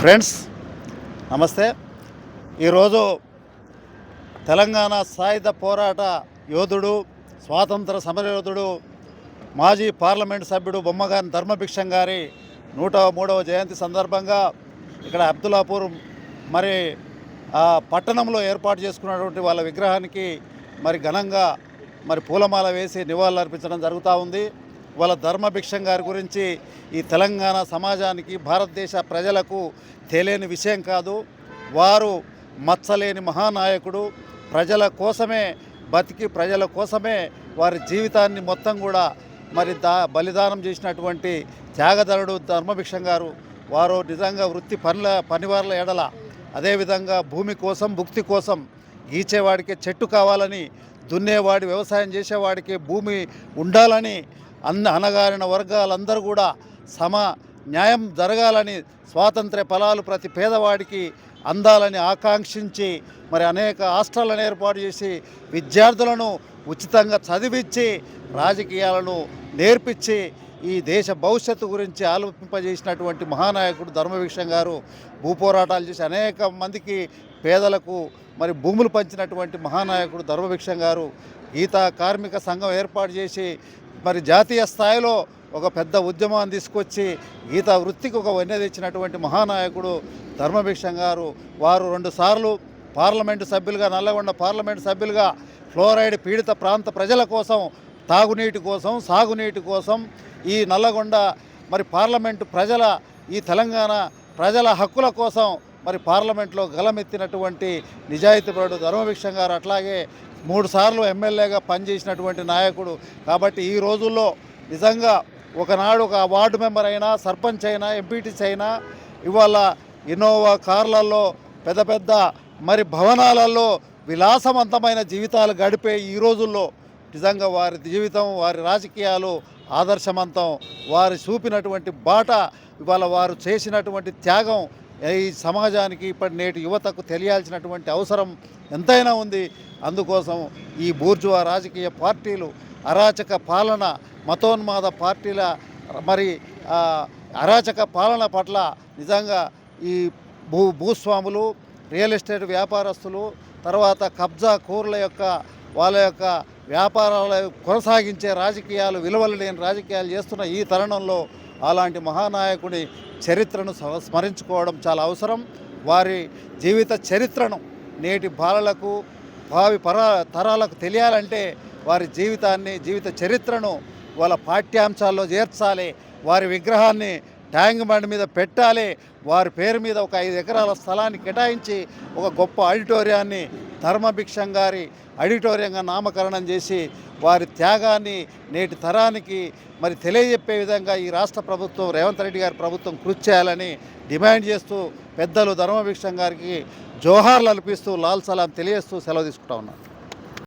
Friends. నమస్తే. ఈరోజు తెలంగాణ సాయుధ పోరాట యోధుడు స్వాతంత్ర సమరయోధుడు మాజీ పార్లమెంట్ సభ్యుడు బొమ్మగాని ధర్మభిక్షం గారి నూట మూడవ జయంతి సందర్భంగా ఇక్కడ అబ్దుల్లాపూర్ మరి పట్టణంలో ఏర్పాటు చేసుకున్నటువంటి వాళ్ళ విగ్రహానికి మరి ఘనంగా మరి పూలమాల వేసి నివాళులు అర్పించడం జరుగుతూ ఉంది. వాళ్ళ ధర్మభిక్షం గారి గురించి ఈ తెలంగాణ సమాజానికి భారతదేశ ప్రజలకు తెలియని విషయం కాదు. వారు మచ్చలేని మహానాయకుడు. ప్రజల కోసమే బతికి ప్రజల కోసమే వారి జీవితాన్ని మొత్తం కూడా మరి దా బలిదానం చేసినటువంటి త్యాగధరుడు ధర్మభిక్షం గారు. వారు నిజంగా వృత్తి పనుల పనివారుల ఎడల అదేవిధంగా భూమి కోసం భుక్తి కోసం గీచేవాడికి చెట్టు కావాలని దున్నేవాడి వ్యవసాయం చేసేవాడికి భూమి ఉండాలని అన్న అనగారిన వర్గాలందరూ కూడా సమ న్యాయం జరగాలని స్వాతంత్ర్య ఫలాలు ప్రతి పేదవాడికి అందాలని ఆకాంక్షించి మరి అనేక హాస్టళ్ళను ఏర్పాటు చేసి విద్యార్థులను ఉచితంగా చదివించి రాజకీయాలను నేర్పించి ఈ దేశ భవిష్యత్తు గురించి ఆలోచింపజేసినటువంటి మహానాయకుడు ధర్మభిక్షం గారు భూపోరాటాలు చేసి అనేక మందికి పేదలకు మరి భూములు పంచినటువంటి మహానాయకుడు ధర్మభిక్షం గారు గీతా కార్మిక సంఘం ఏర్పాటు చేసి మరి జాతీయ స్థాయిలో ఒక పెద్ద ఉద్యమాన్ని తీసుకొచ్చి గీతా వృత్తికి ఒక వన్య తెచ్చినటువంటి మహానాయకుడు ధర్మభిక్షం గారు వారు రెండుసార్లు పార్లమెంటు సభ్యులుగా నల్లగొండ పార్లమెంటు సభ్యులుగా ఫ్లోరైడ్ పీడిత ప్రాంత ప్రజల కోసం తాగునీటి కోసం సాగునీటి కోసం ఈ నల్లగొండ మరి పార్లమెంటు ప్రజల ఈ తెలంగాణ ప్రజల హక్కుల కోసం మరి పార్లమెంట్లో గలమెత్తినటువంటి నిజాయితీపరుడు ధర్మభిక్షం గారు అట్లాగే మూడు సార్లు ఎమ్మెల్యేగా పనిచేసినటువంటి నాయకుడు. కాబట్టి ఈ రోజుల్లో నిజంగా ఒకనాడు ఒక వార్డు మెంబర్ అయినా సర్పంచ్ అయినా ఎంపీటీసీ అయినా ఇవాళ ఇన్నోవా కార్లలో పెద్ద పెద్ద మరి భవనాలలో విలాసవంతమైన జీవితాలు గడిపే ఈ రోజుల్లో నిజంగా వారి జీవితం వారి రాజకీయాలు ఆదర్శవంతం. వారు చూపినటువంటి బాట ఇవాళ వారు చేసినటువంటి త్యాగం ఈ సమాజానికి ఇప్పటి నేటి యువతకు తెలియాల్సినటువంటి అవసరం ఎంతైనా ఉంది. అందుకోసం ఈ బూర్జువా రాజకీయ పార్టీలు అరాచక పాలన మతోన్మాద పార్టీల మరి అరాచక పాలన పట్ల నిజంగా ఈ భూ భూస్వాములు రియల్ ఎస్టేట్ వ్యాపారస్తులు తర్వాత కబ్జా కూరల యొక్క వాళ్ళ యొక్క వ్యాపారాల కొనసాగించే రాజకీయాలు విలువలు లేని రాజకీయాలు చేస్తున్న ఈ తరుణంలో అలాంటి మహానాయకుడి చరిత్రను స్మరించుకోవడం చాలా అవసరం. వారి జీవిత చరిత్రను నేటి బాలలకు భావి పర తరాలకు తెలియాలంటే వారి జీవితాన్ని జీవిత చరిత్రను వాళ్ళ పాఠ్యాంశాల్లో చేర్చాలి. వారి విగ్రహాన్ని ట్యాంక్ బండ్ మీద పెట్టాలి. వారి పేరు మీద ఒక ఐదు ఎకరాల స్థలాన్ని కేటాయించి ఒక గొప్ప ఆడిటోరియాన్ని ధర్మభిక్షం గారి ఆడిటోరియంగా నామకరణం చేసి వారి త్యాగాన్ని నేటి తరానికి మరి తెలియజెప్పే విధంగా ఈ రాష్ట్ర ప్రభుత్వం రేవంత్ రెడ్డి గారి ప్రభుత్వం కృషి చేయాలని డిమాండ్ చేస్తూ పెద్దలు ధర్మభిక్షం గారికి జోహార్లు అల్పిస్తూ లాల్ సలాం తెలియజేస్తూ సెలవు తీసుకుంటా ఉన్నాను